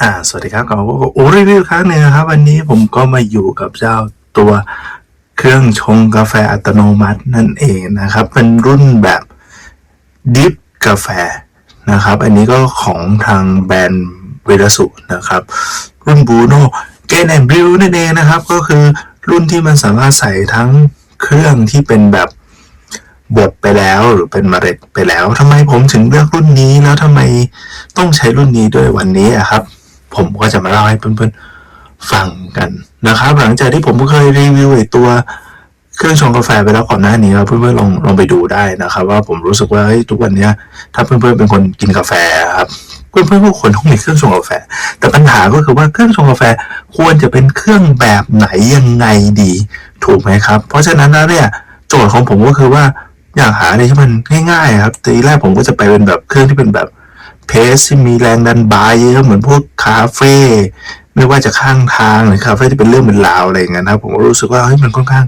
อ่า สวัสดีครับกลับมาพบกับโอรีวิวครั้งหนึ่งครับ วันนี้ผมก็มาอยู่กับเจ้าตัวเครื่องชงกาแฟอัตโนมัตินั่นเองนะครับ เป็นรุ่นแบบดิฟกาแฟนะครับ อันนี้ก็ของทางแบรนด์เวลสุนะครับ รุ่นบูโนเกนแอนบริวนั่นเองนะครับ ก็คือรุ่นที่มันสามารถใส่ทั้งเครื่องที่เป็นแบบบดไปแล้วหรือเป็นเมล็ดไปแล้วทำไมผมถึงเลือกรุ่นนี้แล้วทำไมต้องใช้รุ่นนี้ด้วยวันนี้อะครับ ผมก็จะมาเล่าให้เพื่อนๆฟังกันนะครับ หลังจากที่ผมเคยรีวิวไอ้ตัวเครื่องชงกาแฟไปแล้วก่อนหน้านี้เพื่อนๆลองลองไปดูได้นะครับ ว่าผมรู้สึกว่าเฮ้ยทุกวันนี้ถ้าเพื่อนๆเป็นคนกินกาแฟครับเพื่อนๆก็ควรต้องมีเครื่องชงกาแฟ แต่ปัญหาก็คือว่าเครื่องชงกาแฟควรจะเป็นเครื่องแบบไหนยังไงดี ถูกไหมครับ เพราะฉะนั้นแล้วเนี่ยโจทย์ของผมก็คือว่าอยากหาอะไรที่มันง่ายๆครับทีแรกผมก็จะไปเป็นแบบเครื่องที่เป็นแบบ เพสที่มีแรงดันบายเยอะเหมือนพวกคาเฟ่ไม่ว่าจะข้างทางหรือคาเฟ่ที่เป็นเรื่องเป็นราวอะไรอย่างเงี้ยนะครับผมก็รู้สึกว่าเฮ้ยมันค่อนข้าง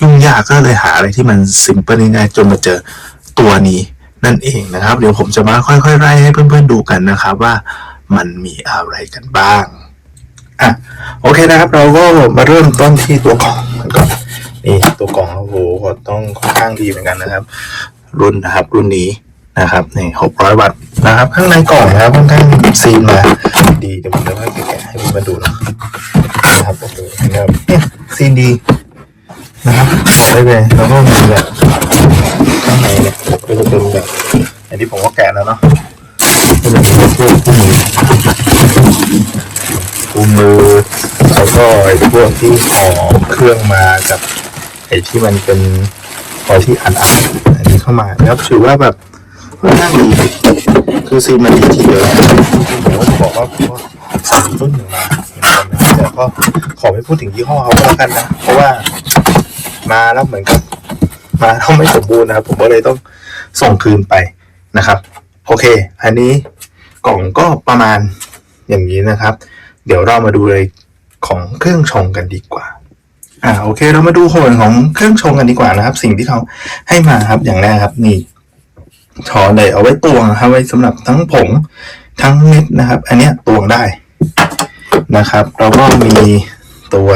ยุ่งยากก็เลยหาอะไรที่มันซิมเปิลง่ายๆจนมาเจอตัวนี้นั่นเองนะครับ เดี๋ยวผมจะมาค่อยๆไล่ให้เพื่อนๆดูกันนะครับว่ามันมีอะไรกันบ้างอะโอเคนะครับ เราก็มาเริ่มต้นที่ตัวกล่องกันก่อนนี่ตัวกล่องโอ้โหก็ต้องค่อนข้างดีเหมือนกันนะครับ รุ่นนะครับ รุ่นนี้นะครับนี่หกร้อยวัตต์ นะครับ ข้างในกล่องนะครับค่อนข้างซีนมาดีเดี๋ยวผมจะให้แกะให้เพื่อนๆดูนะนะครับโอ้โหนะครับเนี่ยซีนดีนะครับได้เลยแล้วก็มีแบบข้างในเนี่ยก็จะเป็นแบบอย่างที่ผมก็แกะแล้วเนาะก็จะมีพวกคู่มือคู่มือแล้วก็ไอ้พวกที่ห่อเครื่องมากับไอ้ที่มันเป็นพอที่อันอันอันนี้เข้ามานะครับถือว่าแบบ นข้างดีคือซีนมันดีทีเดียวนะผมก็บอกว่าผมว่าสั่งรุ่นหนึ่งมาเหมือนกันนะแต่ก็ขอไม่พูดถึงยี่ห้อเขาก็แล้วกันนะ เพราะว่ามาแล้วเหมือนกับมาแล้วไม่สมบูรณ์นะครับ ผมก็เลยต้องส่งคืนไปนะครับ โอเค อันนี้กล่องก็ประมาณอย่างนี้นะครับ เดี๋ยวเรามาดูเลยของเครื่องชงกันดีกว่าอ่าโอเค เรามาดูส่วนของเครื่องชงกันดีกว่านะครับ สิ่งที่เขาให้มาครับอย่างแรกครับนี่ ช้อนเลยเอาไว้ตวงครับไว้สำหรับทั้งผงทั้งเม็ดนะครับ อันเนี้ยตวงได้นะครับ เราก็มีตัว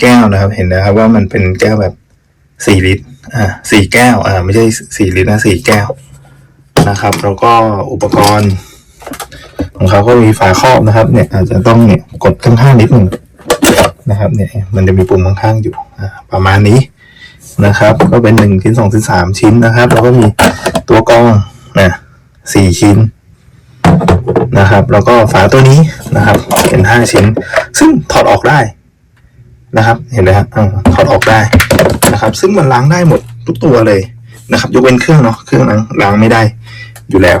แก้วนะครับ เห็นนะครับว่ามันเป็นแก้วแบบสี่ลิตร อ่าสี่แก้ว อ่า ไม่ใช่สี่ลิตรนะสี่แก้วนะครับ แล้วก็อุปกรณ์ ของเขาก็มีฝาครอบนะครับ เนี่ย อาจจะต้องเนี่ยกดข้างๆนิดหนึ่งนะครับ เนี่ย มันจะมีปุ่มข้างๆอยู่ อ่า ประมาณนี้นะครับ ก็เป็นหนึ่งชิ้นสองชิ้นสามชิ้นนะครับ แล้วก็มี นะสี่ชิ้นนะครับ แล้วก็ฝาตัวนี้นะครับเป็นห้าชิ้น ซึ่งถอดออกได้นะครับ เห็นไหมครับถอดออกได้นะครับ ซึ่งมันล้างได้หมดทุกตัวเลยนะครับ ยกเว้นเครื่องเนาะเครื่องนั้นล้างไม่ได้อยู่แล้ว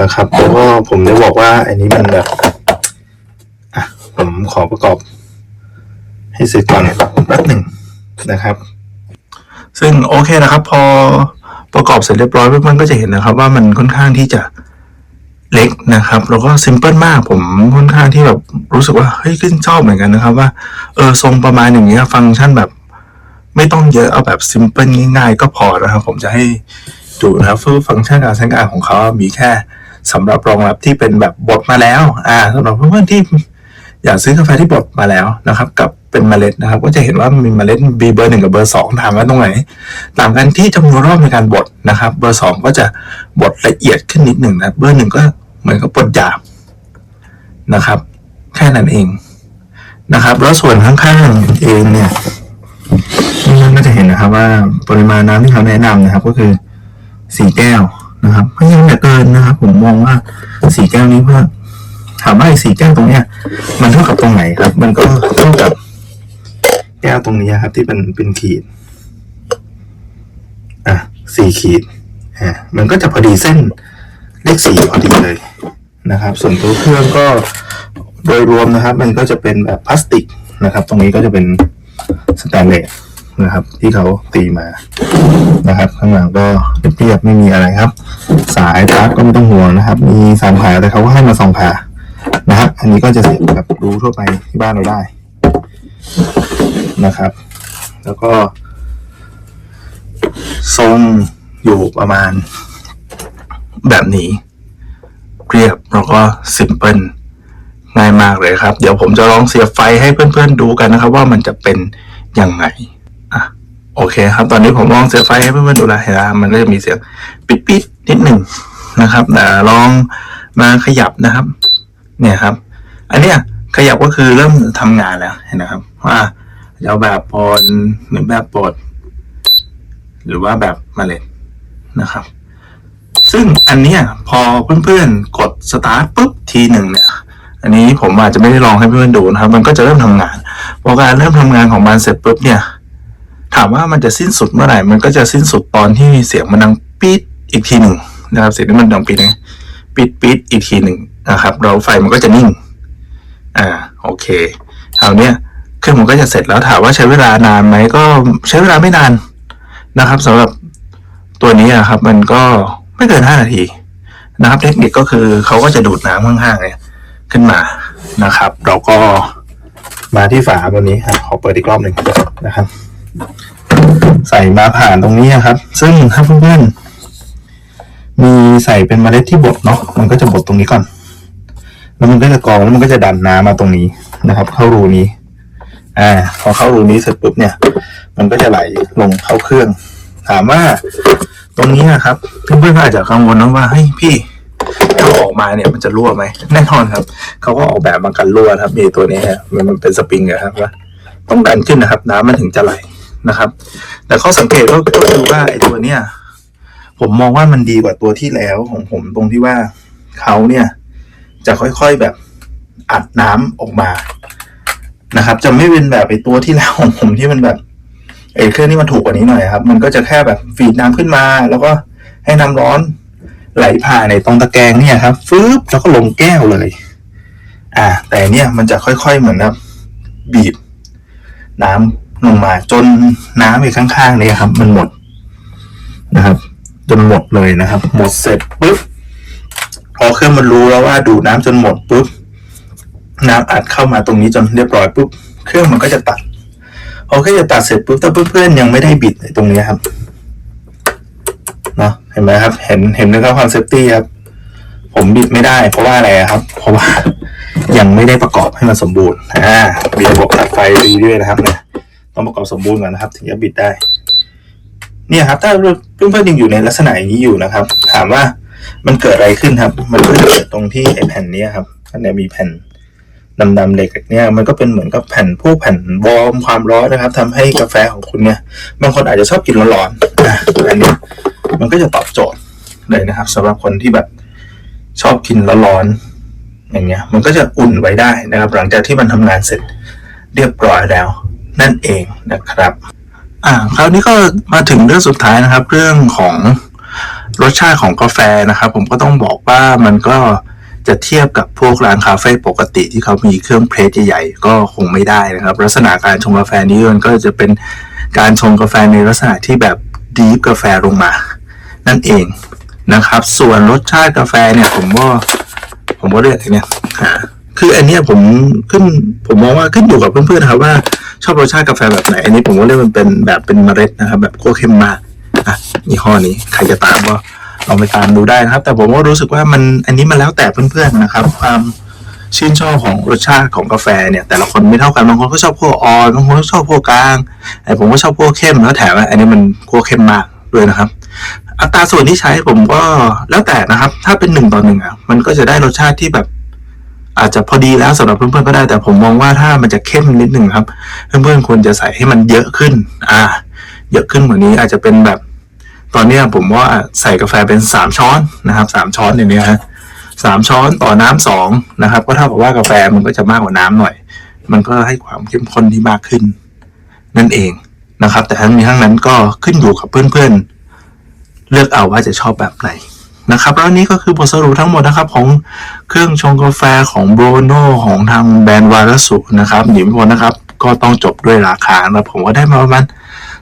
นะครับแล้วก็ผมจะบอกว่าอันนี้มันแบบอะผมขอประกอบ ให้เสร็จก่อนแป๊บหนึ่งนะครับ ซึ่งโอเคนะครับ พอ ประกอบเสร็จเรียบร้อยปุ๊บมันก็จะเห็นนะครับว่ามันค่อนข้างที่จะเล็กนะครับ แล้วก็ซิมเพิลมากผมค่อนข้างที่แบบรู้สึกว่าเฮ้ยขึ้นชอบเหมือนกันนะครับว่าเออทรงประมาณอย่างเงี้ยฟังก์ชันแบบไม่ต้องเยอะเอาแบบซิมเพิลง่ายๆ ก็พอนะครับ ผมจะให้ดูนะครับฟังก์ชันการใช้งานของเขา มีแค่สำหรับรองรับที่เป็นแบบบดมาแล้ว อ่าสำหรับเพื่อนๆที่อยากซื้อกาแฟที่บดมาแล้วนะครับ กับ เป็นเมล็ดนะครับ ก็จะเห็นว่ามีเมล็ด B เบอร์หนึ่งกับเบอร์สองถามว่าตรงไหนต่างกันที่จำนวนรอบในการบดนะครับ เบอร์สองก็จะบดละเอียดขึ้นนิดหนึ่งนะเบอร์หนึ่งก็เหมือนกับบดหยาบนะครับ แค่นั้นเองนะครับ แล้วส่วนข้างๆเองเนี่ยนี่ก็จะเห็นนะครับว่าปริมาณน้ำที่เขาแนะนำนะครับ ก็คือสี่แก้วนะครับไม่ยังแต่เกินนะครับ ผมมองว่าสี่แก้วนี้เพื่อถามว่าไอ้สี่แก้วตรงเนี้ย มันเท่ากับตรงไหนครับ มันก็เท่ากับ แก้วตรงนี้ครับ ที่เป็นเป็นขีด อะสี่ขีดอะมันก็จะพอดีเส้นเลขสี่พอดีเลยนะครับ ส่วนตัวเครื่องก็โดยรวมนะครับ มันก็จะเป็นแบบพลาสติกนะครับ ตรงนี้ก็จะเป็นสแตนเลสนะครับ ที่เขาตีมานะครับ ข้างหลังก็เรียบๆไม่มีอะไรครับ สายปลั๊กก็ไม่ต้องห่วงนะครับ มีสามขาแต่เขาก็ให้มาสองขานะครับอันนี้ก็จะเสียบแบบรู้ทั่วไปที่บ้านเราได้ นะครับ แล้วก็ ทรงอยู่ประมาณ แบบนี้ เรียบแล้วก็ซิมเพิลง่ายมากเลยครับ เดี๋ยวผมจะลองเสียบไฟให้เพื่อนๆดูกันนะครับ ว่ามันจะเป็นยังไงอะโอเคครับ ตอนนี้ผมลองเสียบไฟให้เพื่อนๆดูแล้วเห็นไหมมันก็จะมีเสียงปิดๆนิดหนึ่งนะครับแต่ลองมาขยับนะครับ เนี่ยครับ อันเนี้ยขยับก็คือเริ่มทำงานแล้วเห็นนะครับว่า จะเอาแบบปนหรือแบบปด หรือว่าแบบเมาเล็ดนะครับ ซึ่งอันเนี้ยพอเพื่อนๆกดสตาร์ทปุ๊บทีหนึ่งเนี่ยอันนี้ผมอาจจะไม่ได้ลองให้เพื่อนๆดูนะครับ มันก็จะเริ่มทำงานพอการเริ่มทำงานของมันเสร็จปุ๊บเนี่ย ถามว่ามันจะสิ้นสุดเมื่อไหร่ มันก็จะสิ้นสุดตอนที่เสียงมันดังปี๊ดอีกทีหนึ่งนะครับ เสียงที่มันดังปี๊ดนะปี๊ดปี๊ดอีกทีหนึ่งนะครับแล้วไฟมันก็จะนิ่ง อ่า โอเคคราวเนี้ย เครื่องมันก็จะเสร็จแล้วถามว่าใช้เวลานานไหมก็ใช้เวลาไม่นานนะครับสำหรับตัวนี้อะครับ มันก็ไม่เกินห้านาทีนะครับ เทคนิคก็คือเขาก็จะดูดน้ำข้างๆเนี่ยขึ้นมานะครับ เราก็มาที่ฝาบนนี้ครับขอเปิดอีกรอบหนึ่งนะครับ ใส่มาผ่านตรงนี้นะครับ ซึ่งถ้าเพื่อนๆมีใส่เป็นเมล็ดที่บดเนาะมันก็จะบดตรงนี้ก่อน แล้วมันก็จะกรองแล้วมันก็จะดันน้ำมาตรงนี้นะครับ เข้ารูนี้ อ่า พอเข้ารูนี้เสร็จปุ๊บเนี่ย มันก็จะไหลลงเข้าเครื่อง ถามว่าตรงนี้นะครับเพื่อนๆก็อาจจะกังวลนะว่าเฮ้ยพี่ถ้าออกมาเนี่ยมันจะรั่วไหมแน่นอนครับเขาก็ออกแบบมากันรั่วครับมีตัวนี้ฮะมันมันเป็นสปริงอะครับว่าต้องดันขึ้นนะครับ น้ำมันถึงจะไหลนะครับ แต่ข้อสังเกตก็ก็คือว่าไอ้ตัวเนี้ยผมมองว่ามันดีกว่าตัวที่แล้วของผมตรงที่ว่าเขาเนี่ย จะค่อยๆแบบอัดน้ำออกมา นะครับ จะไม่เป็นแบบไอตัวที่แล้วของผมที่มันแบบไอเครื่องนี้มันถูกกว่านี้หน่อยครับ มันก็จะแค่แบบฟีดน้ำขึ้นมา แล้วก็ให้น้ำร้อนไหลผ่านในตรงตะแกรงเนี่ยครับฟึบแล้วก็ลงแก้วเลย อ่า แต่เนี่ยมันจะค่อยๆเหมือนแบบบีบ น้ำลงมาจนน้ำอีกข้างๆเนี่ยครับ มันหมดนะครับจนหมดเลยนะครับ หมดเสร็จปุ๊บพอเครื่องมันรู้แล้วว่าดูดน้ำจนหมดปุ๊บ น้ำอัดเข้ามาตรงนี้จนเรียบร้อยปุ๊บเครื่องมันก็จะตัดพอเครื่องจะตัดเสร็จปุ๊บถ้าเพื่อนๆยังไม่ได้บิดตรงนี้ครับเนาะเห็นไหมครับ เห็นเห็นนะครับความเซฟตี้ครับผมบิดไม่ได้เพราะว่าอะไรครับ เพราะว่ายังไม่ได้ประกอบให้มันสมบูรณ์อ่ามีระบบตัดไฟดีด้วยนะครับเนี่ยต้องประกอบสมบูรณ์ก่อนนะครับ ถึงจะบิดได้ เนี่ยครับ ถ้าเพื่อนๆยังอยู่ในลักษณะอย่างนี้อยู่นะครับ ถามว่ามันเกิดอะไรขึ้นครับ มันเกิดตรงที่ไอแผ่นนี้ครับอันนี้มีแผ่น ดำๆเหล็กเนี่ยมันก็เป็นเหมือนกับแผ่นพวกแผ่นวอร์มความร้อนนะครับทำให้กาแฟของคุณเนี่ยบางคนอาจจะชอบกินร้อนๆอะอันนี้มันก็จะตอบโจทย์เลยนะครับสำหรับคนที่แบบชอบกินร้อนๆอย่างเงี้ย มันก็จะอุ่นไว้ได้นะครับ หลังจากที่มันทำงานเสร็จเรียบร้อยแล้ว นั่นเองนะครับ อ่าคราวนี้ก็มาถึงเรื่องสุดท้ายนะครับ เรื่องของรสชาติของกาแฟนะครับ ผมก็ต้องบอกว่ามันก็ จะเทียบกับพวกร้านคาเฟ่ปกติที่เขามีเครื่องเพรสใหญ่ๆ ก็คงไม่ได้นะครับ ลักษณะการชงกาแฟนี้มันก็จะเป็นการชงกาแฟในลักษณะที่แบบดีฟกาแฟลงมา นั่นเองนะครับ ส่วนรสชาติกาแฟเนี่ยผมว่าผมว่าเรียกอะไรเนี่ยคืออันเนี้ยผมขึ้นผมมองว่าขึ้นอยู่กับเพื่อนๆครับว่าชอบรสชาติกาแฟแบบไหน อันนี้ผมว่าเรียกมันเป็นแบบเป็นเมล็ดนะครับ แบบคั่วเข้มมากอะยี่ห้อนี้ใครจะตามก็ ลองไปตามดูได้นะครับ แต่ผมก็รู้สึกว่ามันอันนี้มันแล้วแต่เพื่อนๆนะครับ ความชื่นชอบของรสชาติของกาแฟเนี่ยแต่ละคนไม่เท่ากันบางคนก็ชอบคั่วอ่อนบางคนก็ชอบคั่วกลางไอ้ผมก็ชอบคั่วเข้มแล้วแถมว่าอันนี้มันคั่วเข้มมากด้วยนะครับ อัตราส่วนที่ใช้ผมก็แล้วแต่นะครับ ถ้าเป็นหนึ่งต่อหนึ่งอะมันก็จะได้รสชาติที่แบบ อาจจะพอดีแล้วสำหรับเพื่อนๆก็ได้ แต่ผมมองว่าถ้ามันจะเข้มนิดหนึ่งครับ เพื่อนๆควรจะใส่ให้มันเยอะขึ้น อ่า เยอะขึ้นกว่านี้อาจจะเป็นแบบ ตอนนี้ผมว่าใส่กาแฟเป็นสามช้อนนะครับสามช้อนอย่างเนี้ยฮะสามช้อนต่อน้ำสองนะครับ ก็เท่ากับว่ากาแฟมันก็จะมากกว่าน้ำหน่อย มันก็ให้ความเข้มข้นที่มากขึ้น นั่นเองนะครับ แต่ทั้งนี้ทั้งนั้นก็ขึ้นอยู่กับเพื่อนๆ เลือกเอาว่าจะชอบแบบไหนนะครับแล้วนี้ก็คือบทสรุปทั้งหมดนะครับของเครื่องชงกาแฟของโบรโนของทางแบรนด์วาลสุนะครับหนีไม่พ้นนะครับ ก็ต้องจบด้วยราคานะผมก็ได้มาประมาณ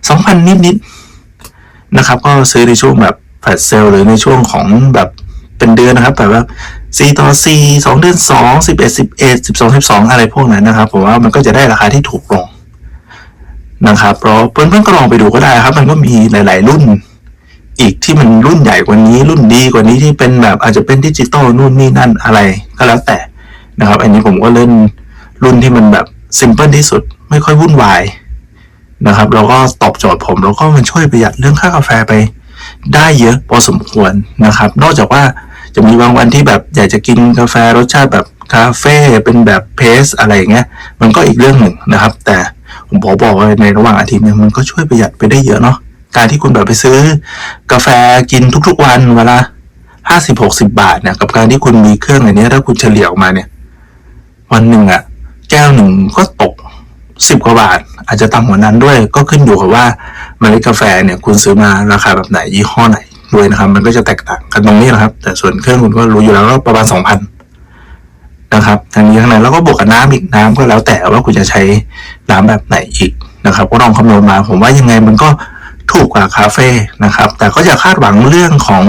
สองพันนิดๆ นะครับ ก็ซื้อในช่วงแบบแฟลชเซลหรือในช่วงของแบบเป็นเดือนนะครับ แบบว่าสี่ต่อสี่สองเดือนสองสิบเอ็ดสิบเอ็ดสิบสองสิบสองอะไรพวกนั้นนะครับผมว่ามันก็จะได้ราคาที่ถูกลงนะครับเพราะเพื่อนๆก็ลองไปดูก็ได้ครับ มันก็มีหลาย ๆ รุ่น อีกที่มันรุ่นใหญ่กว่านี้ รุ่นดีกว่านี้ที่เป็นแบบอาจจะเป็นดิจิตอลนู่นนี่นั่นอะไรก็แล้วแต่นะครับ อันนี้ผมก็เล่นรุ่นที่มันแบบซิมเพิลที่สุดไม่ค่อยวุ่นวาย นะครับ แล้วก็ตอบโจทย์ผมแล้วก็มันช่วยประหยัดเรื่องค่ากาแฟไปได้เยอะพอสมควรนะครับ นอกจากว่าจะมีบางวันที่แบบอยากจะกินกาแฟรสชาติแบบคาเฟ่เป็นแบบเพสอะไรอย่างเงี้ย มันก็อีกเรื่องหนึ่งนะครับ แต่ผมบอกบอกเลยในระหว่างอาทิตย์เนี่ยมันก็ช่วยประหยัดไปได้เยอะเนาะการที่คุณแบบไปซื้อกาแฟกินทุกๆวันเวลาห้าสิบหกสิบาทเนี่ยกับการที่คุณมีเครื่องอันเนี้ยถ้าคุณเฉลี่ยออกมาเนี่ย วันหนึ่งอะแก้วหนึ่งก็ตกสิบกว่าบาท อาจจะต่ำกว่านั้นด้วยก็ขึ้นอยู่กับว่าเมล็ดกาแฟเนี่ยคุณซื้อมาราคาแบบไหนยี่ห้อไหนด้วยนะครับ มันก็จะแตกต่างกันตรงนี้นะครับ แต่ส่วนเครื่องคุณก็รู้อยู่แล้วก็ประมาณสองพันนะครับทางนี้ข้างในแล้วก็บวกกับน้ำอีกน้ำก็แล้วแต่ว่าคุณจะใช้น้ำแบบไหนอีกนะครับ ก็ลองคำนวณมา ผมว่ายังไงมันก็ถูกกว่าคาเฟ่นะครับ แต่ก็อย่าคาดหวังเรื่องของ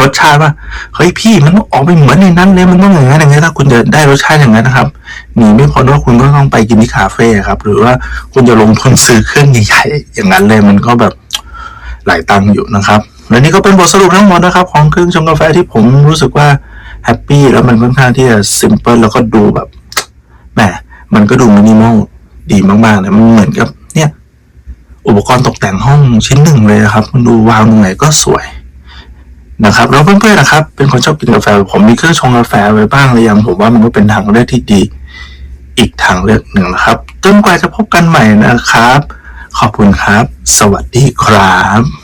รสชาติว่าเฮ้ยพี่มันต้องออกไปเหมือนในนั้นเลยมันต้องอย่างนั้นอย่างนี้ถ้าคุณจะได้รสชาติอย่างนั้นนะครับหนีไม่พ้นว่าคุณก็ต้องไปกินที่คาเฟ่ครับ หรือว่าคุณจะลงทุนซื้อเครื่องใหญ่ๆอย่างนั้นเลยมันก็แบบหลายตังค์อยู่นะครับและนี่ก็เป็นบทสรุปทั้งหมดนะครับของเครื่องชงกาแฟที่ผมรู้สึกว่าแฮปปี้แล้วมันค่อนข้างที่จะซิมเพิลแล้วก็ดูแบบแหมมันก็ดูมินิมอลดีมากๆเลยมันเหมือนกับ เนี่ย อุปกรณ์ตกแต่งห้องชิ้นหนึ่งเลยนะครับ มันดูวางตรงไหนก็สวย นะครับแล้วเพื่อนๆนะครับ เป็นคนชอบกินกาแฟผมมีเครื่องชงกาแฟไว้บ้างหรือยังผมว่ามันก็เป็นทางเลือกที่ดี อีกทางเลือกหนึ่งนะครับจนกว่าจะพบกันใหม่นะครับ ขอบคุณครับ สวัสดีครับ